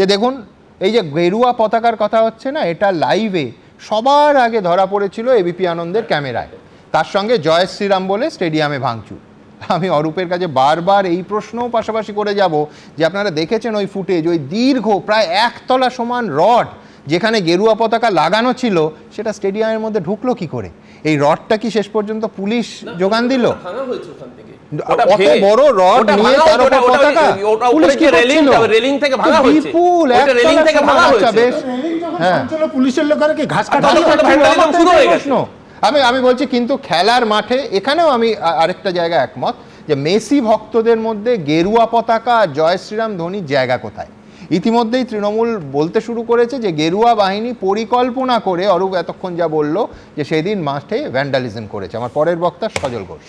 যে দেখুন, এই যে গেরুয়া পতাকার কথা হচ্ছে না, এটা লাইভে সবার আগে ধরা পড়েছিল এবিপি আনন্দের ক্যামেরায়। তার সঙ্গে জয় শ্রীরাম বলে স্টেডিয়ামে ভাঙচুর। আমি অরূপের কাছে বারবার এই প্রশ্নও পাশাপাশি করে যাব যে আপনারা দেখেছেন ওই ফুটেজ, ওই দীর্ঘ প্রায় একতলা সমান রড যেখানে গেরুয়া পতাকা লাগানো ছিল, সেটা স্টেডিয়ামের মধ্যে ঢুকলো কি করে? এই রডটা কি শেষ পর্যন্ত পুলিশ যোগান দিল? ভাঙা হয়েছে ওখান থেকে অত বড় রড নিয়ে তার উপর পতাকা? পুলিশ কি রেলিং রেলিং থেকে ভাঙা হয়েছে। বিপুল ওটা রেলিং থেকে ভাঙা আচ্ছা, হয়েছে। হ্যাঁ। পুলিশের লোকেরা কি ঘাস কাটা তখন তো vandalism শুরু হয়ে গেছে। আমি আমি বলছি কিন্তু খেলার মাঠে এখানেও আমি আরেকটা জায়গা একমত যে মেসি ভক্তদের মধ্যে গেরুয়া পতাকা আর জয় শ্রীরাম ধোনির জায়গা কোথায়? ইতিমধ্যেই তৃণমূল বলতে শুরু করেছে যে গেরুয়া বাহিনী পরিকল্পনা করে অরূপ এতক্ষণ যা বলল যে সেদিন মাঠে ভ্যান্ডালিজম করেছে। আমার পরের বক্তা সজল ঘোষ।